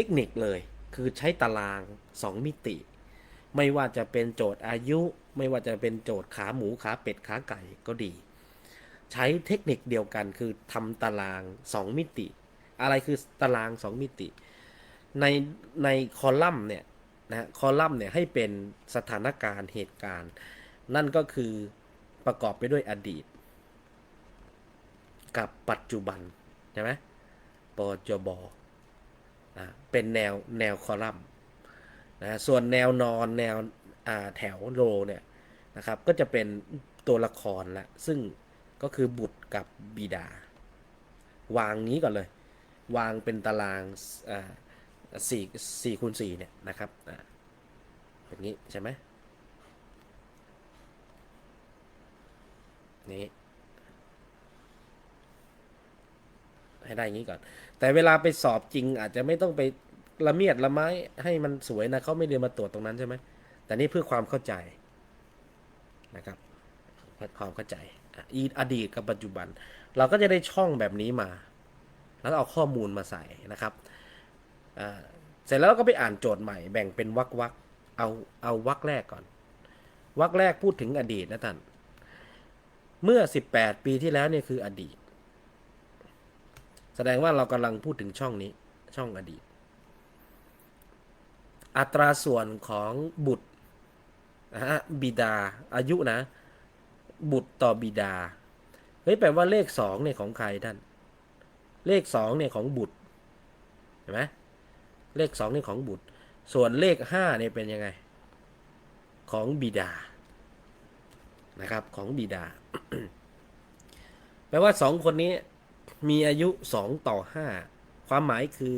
ทคนิคเลยคือใช้ตาราง 2 มิติ ไม่ว่าจะเป็นโจทย์อายุ ไม่ว่าจะเป็นโจทย์ขาหมูขาเป็ดขาไก่ก็ดี ใช้เทคนิคเดียวกันคือทำตาราง 2 มิติ อะไรคือตาราง 2 มิติ ในในคอลัมน์เนี่ยนะคอลัมน์เนี่ยให้เป็นสถานการณ์เหตุการณ์ นั่นก็คือประกอบไปด้วยอดีต กับปัจจุบันใช่ไหมปจบ เป็นแนวแนวคอลัมน์นะส่วนแนวนอนแนวแถวโรเนี่ยนะครับก็จะเป็นตัวละครละซึ่งก็คือบุตรกับบิดา วางนี้ก่อนเลย วางเป็นตารางสี่สี่คูณสี่เนี่ยนะครับอ่าอย่างนี้ใช่ไหมนี่ ให้ได้อย่างนี้ก่อน แต่เวลาไปสอบจริง อาจจะไม่ต้องไปละเมียดละไม้ให้มันสวยนะเขาไม่เรียนมาตรวจตรงนั้นใช่ไหมแต่นี่เพื่อความเข้าใจนะครับเพื่อความเข้าใจอีอดีตกับปัจจุบัน เราก็จะได้ช่องแบบนี้มา แล้วเอาข้อมูลมาใส่นะครับเสร็จแล้วก็ไปอ่านโจทย์ใหม่แบ่งเป็นวรรควรรคเอาเอาวรรคแรกก่อนวรรคแรกพูดถึงอดีตนะท่านเมื่อ 18 ปีที่แล้วเนี่ยคืออดีต แสดงว่าเรากำลังพูดถึงช่องนี้ ช่องอดีต อัตราส่วนของบุตรนะฮะบิดาอายุนะ บุตรต่อบิดาเฮ้ยแปลว่าเลขสองเนี่ยของใครท่าน เลขสองเนี่ยของบุตรเห็นไหมเลขสองเนี่ยของบุตร ส่วนเลขห้าเนี่ยเป็นยังไง ของบิดานะครับของบิดา แปลว่าสองคนนี้ มีอายุสองต่อห้าความหมายคือ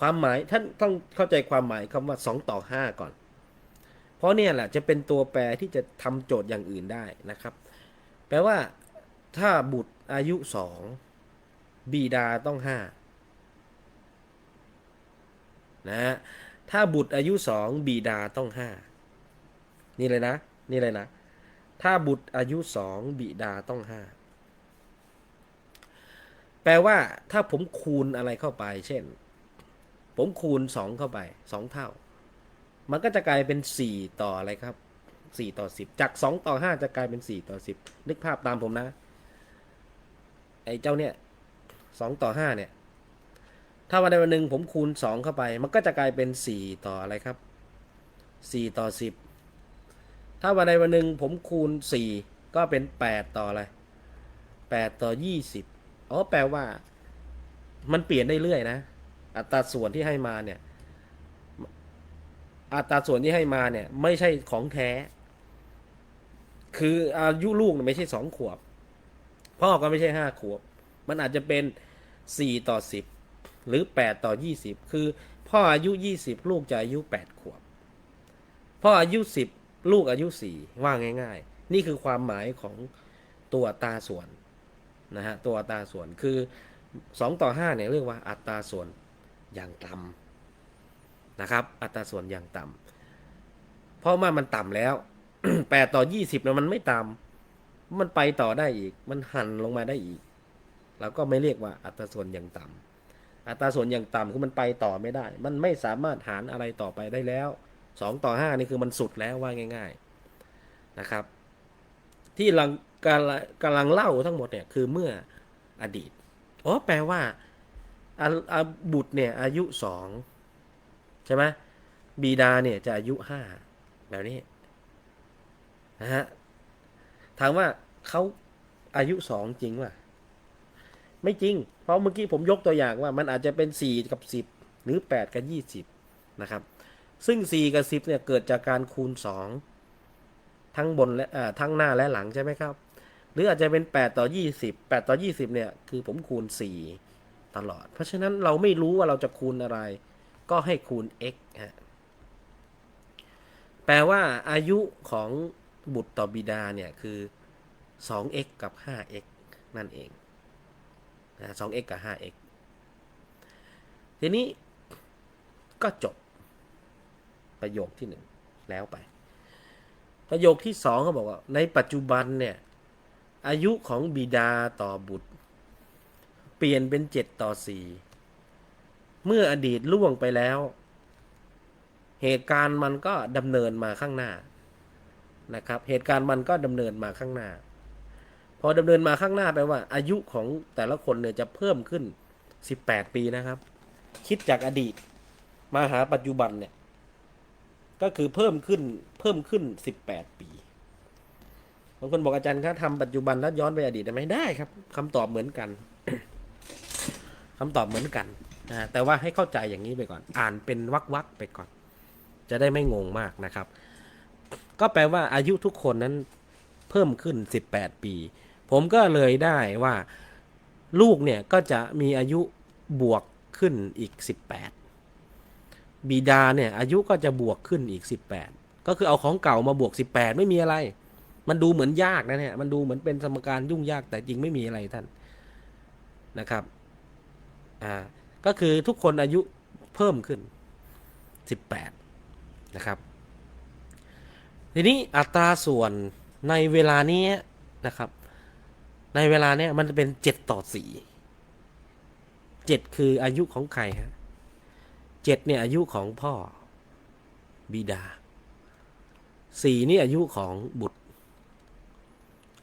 ความหมายท่านต้องเข้าใจความหมายคำว่าสองต่อห้าก่อน เพราะเนี่ยแหละจะเป็นตัวแปรที่จะทำโจทย์อย่างอื่นได้นะครับ แปลว่าถ้าบุตรอายุสองบิดาต้องห้านะถ้าบุตรอายุสองบิดาต้องห้านี่เลยนะ นี่เลยนะ ถ้าบุตรอายุสองบิดาต้องห้า แปลว่าถ้าผมคูณอะไรเข้าไป เช่น ผมคูณสองเข้าไปสองเท่า มันก็จะกลายเป็นสี่ต่ออะไรครับสี่ต่อสิบจากสองต่อห้าจะกลายเป็นสี่ต่อสิบนึกภาพตามผมนะ ไอ้เจ้าเนี่ยสองต่อห้าเนี่ย ถ้าวันใดวันหนึ่งผมคูณสองเข้าไป มันก็จะกลายเป็นสี่ต่ออะไรครับสี่ต่อสิบถ้าวันใดวันหนึ่งผมคูณสี่ก็เป็นแปดต่ออะไรแปดต่อยี่สิบ อ๋อแปลว่า มันเปลี่ยนได้เรื่อยนะ อัตราส่วนที่ให้มาเนี่ย อัตราส่วนที่ให้มาเนี่ย ไม่ใช่ของแท้ คืออายุลูกเนี่ยไม่ใช่สองขวบ พ่อก็ไม่ใช่ห้าขวบ มันอาจจะเป็นสี่ต่อสิบหรือแปดต่อยี่สิบคือ พ่ออายุยี่สิบลูกจะอายุแปดขวบ พ่ออายุสิบลูกอายุสี่ว่าง่าย ๆ นี่คือความหมายของตัวตาส่วน นะฮะตัวอัตราส่วนคือสองต่อห้าเนี่ยเรียกว่าอัตราส่วนอย่างต่ำนะครับ อัตราส่วนอย่างต่ำเพราะว่ามันต่ำแล้วแปดต่อยี่สิบเนี่ยมันไม่ต่ำมันไปต่อได้อีก มันหันลงมาได้อีกเราก็ไม่เรียกว่าอัตราส่วนอย่างต่ำอัตราส่วนอย่างต่ำคือมันไปต่อไม่ได้ มันไม่สามารถหารอะไรต่อไปได้แล้วสองต่อห้านี่คือมันสุดแล้วว่าง่าย ๆนะครับ ที่ลัง กำลังกำลังเล่าทั้งหมดเนี่ยคือเมื่ออดีตอ๋อแปลว่าอาบุตรเนี่ยอายุสองใช่ไหมบีดาเนี่ยจะอายุห้าแบบนี้นะฮะถามว่าเขาอายุสองจริงป่ะไม่จริง เพราะเมื่อกี้ผมยกตัวอย่างว่ามันอาจจะเป็นสี่กับสิบหรือแปดกับยี่สิบนะครับ ซึ่งสี่กับสิบเนี่ยเกิดจากการคูณสองทั้งบนและทั้งหน้าและหลังใช่ไหมครับ หรืออาจจะเป็น 8 ต่อ 20 8 ต่อ 20 เนี่ย คือผมคูณ 4 ตลอด เพราะฉะนั้นเราไม่รู้ว่าเราจะคูณอะไร ก็ให้คูณ x ฮะ แปลว่าอายุของบุตรต่อบิดาเนี่ย คือ 2x กับ 5x นั่นเองนะ 2x กับ 5x ทีนี้ก็จบประโยคที่หนึ่งแล้วไป ประโยคที่สองเขาบอกว่า ในปัจจุบันเนี่ย อายุของบิดาต่อบุตร เปลี่ยนเป็นเจ็ดต่อสี่เมื่ออดีตล่วงไปแล้ว เหตุการณ์มันก็ดำเนินมาข้างหน้านะครับ เหตุการณ์มันก็ดำเนินมาข้างหน้า พอดำเนินมาข้างหน้าแปลว่า อายุของแต่ละคนเนี่ยจะเพิ่มขึ้น18ปีนะครับ คิดจากอดีตมาหาปัจจุบันเนี่ยก็คือเพิ่มขึ้นเพิ่มขึ้น18ปี บางคนบอกอาจารย์ครับทำปัจจุบันแล้วย้อนไปอดีตได้ไหมได้ครับคำตอบเหมือนกันคำตอบเหมือนกันนะแต่ว่าให้เข้าใจอย่างนี้ไปก่อน อ่านเป็นวักวักๆไปก่อน จะได้ไม่งงมากนะครับ ก็แปลว่าอายุทุกคนนั้นเพิ่มขึ้น 18 ปี ผมก็เลยได้ว่าลูกเนี่ยก็จะมีอายุบวกขึ้นอีก 18 บิดาเนี่ยอายุก็จะบวกขึ้นอีก 18 ก็คือเอาของเก่ามาบวก 18 ไม่มีอะไร มันดูเหมือนยากนะเนี่ยมันดูเหมือนเป็นสมการยุ่งยากแต่จริงไม่มีอะไรท่านนะครับอ่าก็คือทุกคนอายุเพิ่มขึ้น 18 นะครับ ทีนี้อัตราส่วนในเวลานี้นะครับ ในเวลาเนี้ยมันจะเป็น7ต่อ4 7คืออายุของใครฮะ7เนี่ยอายุของพ่อบิดา4นี่อายุของบุตร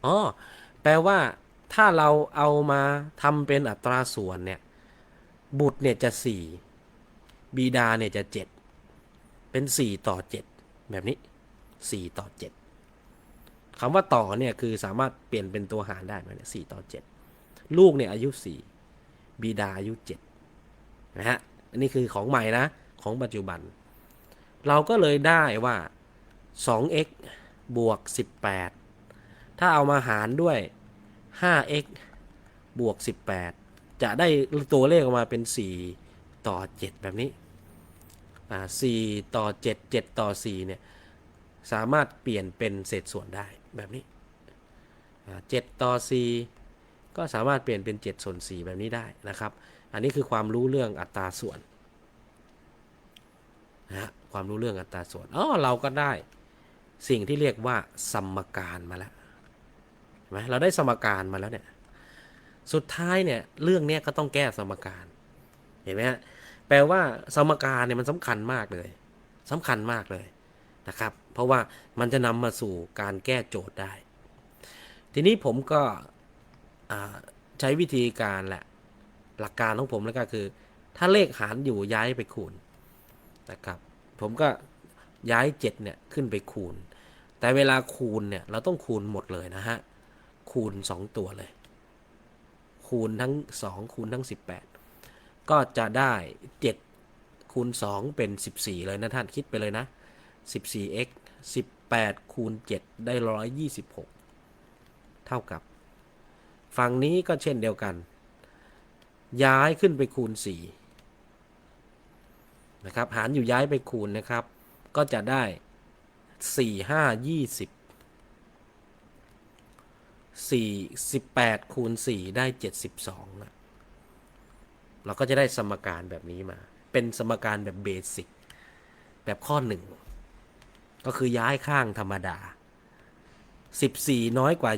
อ๋อแปลว่าถ้าเราเอามาทำเป็นอัตราส่วนเนี่ย บุตรเนี่ยจะ4บิดาเนี่ยจะ7เป็น4ต่อ7แบบนี้4ต่อ7คำว่าต่อเนี่ยคือสามารถเปลี่ยนเป็นตัวหารได้ไหมเนี่ย4ต่อ7ลูกเนี่ยอายุ4บิดาอายุ7นะฮะอันนี้คือของใหม่นะของปัจจุบัน เราก็เลยได้ว่า 2x บวก 18 ถ้าเอามาหารด้วย 5x บวก 18 จะได้ตัวเลขออกมาเป็น 4 ต่อ 7 แบบนี้ อ่า 4 ต่อ 7 7 ต่อ 4 เนี่ย สามารถเปลี่ยนเป็นเศษส่วนได้แบบนี้ อ่า 7 ต่อ 4 ก็สามารถเปลี่ยนเป็น 7 ส่วน 4 แบบนี้ได้นะครับ อันนี้คือความรู้เรื่องอัตราส่วนนะความรู้เรื่องอัตราส่วนอ๋อเราก็ได้สิ่งที่เรียกว่าสมการมาแล้ว ไหมเราได้สมการมาแล้วเนี่ย สุดท้ายเนี่ยเรื่องเนี้ยก็ต้องแก้สมการ เห็นไหมฮะ แปลว่าสมการเนี่ยมันสำคัญมากเลยสำคัญมากเลยนะครับ เพราะว่ามันจะนำมาสู่การแก้โจทย์ได้ ทีนี้ผมก็ใช้วิธีการแหละ หลักการของผมแล้วก็คือ ถ้าเลขหารอยู่ย้ายไปคูณนะครับ ผมก็ย้าย7เนี่ยขึ้นไปคูณ แต่เวลาคูณเนี่ยเราต้องคูณหมดเลยนะฮะ คูณ 2 ตัวเลย คูณทั้ง 2 คูณทั้ง 18 ก็จะได้ 7 คูณ 2 เป็น 14 เลยนะท่านคิดไปเลยนะ 14x 18 คูณ 7 ได้ 126 เท่ากับ ฝั่งนี้ก็เช่นเดียวกัน ย้ายขึ้นไปคูณ 4 นะครับ หารอยู่ย้ายไปคูณนะครับ ก็จะได้ 4 5 20 4 18คูณ4ได้72นะเราก็จะได้สมการแบบนี้มา เป็นสมการแบบเบสิกแบบข้อหนึ่งก็คือย้ายข้างธรรมดา14น้อยกว่า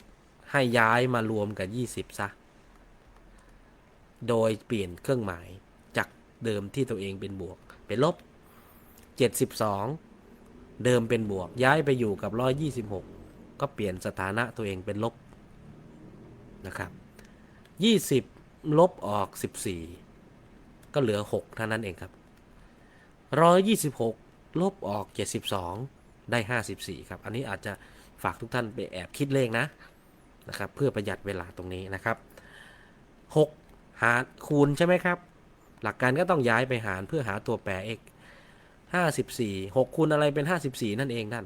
20ให้ย้ายมารวมกับ20ซะ โดยเปลี่ยนเครื่องหมายจากเดิมที่ตัวเองเป็นบวก เป็นลบ72เดิมเป็นบวกย้ายไปอยู่กับ126ก็ ก็เปลี่ยนสถานะตัวเองเป็นลบนะครับ20 ลบออก 14 ก็เหลือ 6 เท่านั้นเองครับ 126 ลบออก 72 ได้ 54 ครับ อันนี้อาจจะฝากทุกท่านไปแอบคิดเลขนะนะครับ เพื่อประหยัดเวลาตรงนี้นะครับ 6 หารคูณใช่ไหมครับ หลักการก็ต้องย้ายไปหารเพื่อหาตัวแปร x 54 6คูณอะไรเป็น 54 นั่นเองท่าน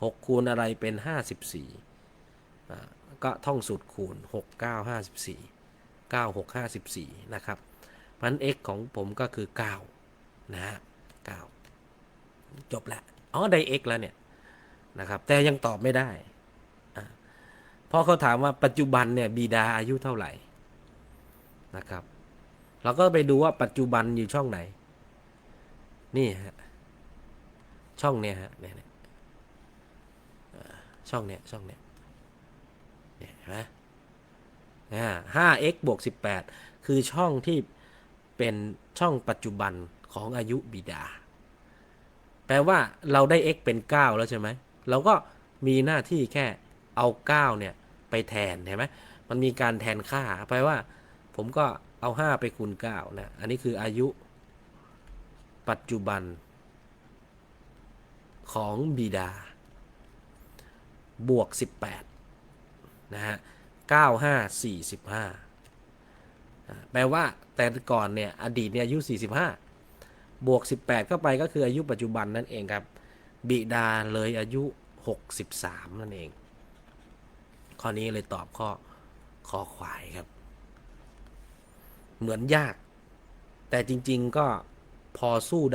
6 คูณอะไรเป็น 54อ่ก็ท่องสูตรคูณ 6 9 54 9 6 54 นะครับเพราะฉะนั้น x ของผมก็คือ 9 นะฮะ9จบแล้วอ๋อ ได้ x แล้วเนี่ย นะครับ แต่ยังตอบไม่ได้เพราะเขาถามว่าปัจจุบันเนี่ยบีดาอายุเท่าไหร่นะครับ เราก็ไปดูว่าปัจจุบันอยู่ช่องไหน นี่ฮะช่องเนี้ยฮะเนี่ย ช่องเนี้ยช่องเนี้ยเนี่ยเห็นไหมอ่าห้า x บวกสิบแปดคือช่องที่เป็นช่องปัจจุบันของอายุบิดา แปลว่าเราได้ x เป็น 9 แล้วใช่ไหม เราก็มีหน้าที่แค่เอา 9 เนี่ย ไปแทนเห็นไหมมันมีการแทนค่า แปลว่า ผมก็เอา 5 ไปคูณ9นะ อันนี้คืออายุปัจจุบันของบิดา บวก 18 นะฮะ 95 45 แปลว่าแต่ก่อนเนี่ย อดีตเนี่ยอายุ 45 บวก 18 เข้าไปก็คืออายุปัจจุบันนั่นเองครับ บิดาเลยอายุ 63 นั่นเอง ข้อนี้เลยตอบข้อคอควายครับ เหมือนยาก แต่จริง ๆก็พอสู้ได้